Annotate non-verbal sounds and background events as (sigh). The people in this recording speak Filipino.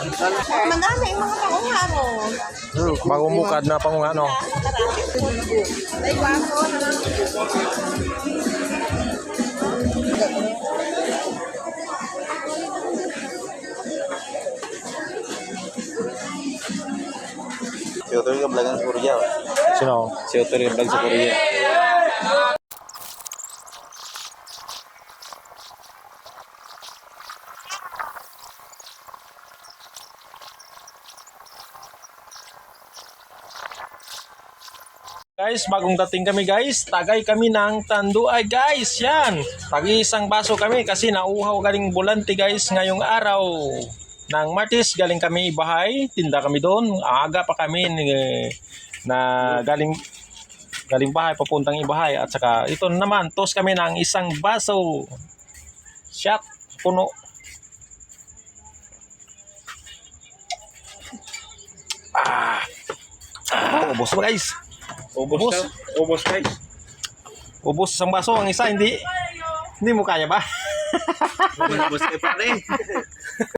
Madami yung mga pakungaro. Hmm, magumukad na pang ano. Si Otoy ka vlog sa Korea. Sino? Si Otoy ka vlog sa Korea. Guys, bagong dating kami guys. Tagay kami ng tanduay guys. Yan. Tagi isang baso kami kasi nauhaw galing bulante guys ngayong araw. Nang Martis, galing kami bahay. Tinda kami doon. Aga pa kami na galing galing bahay papuntang ibahay. At saka ito naman, tos kami ng isang baso. Shot. Puno. Ah. Ah, ubos ba guys? Ubos Ubos. Ubos guys. Ubos isang baso, ang isa hindi hindi mo kaya ba? Ubos kay pare. (laughs)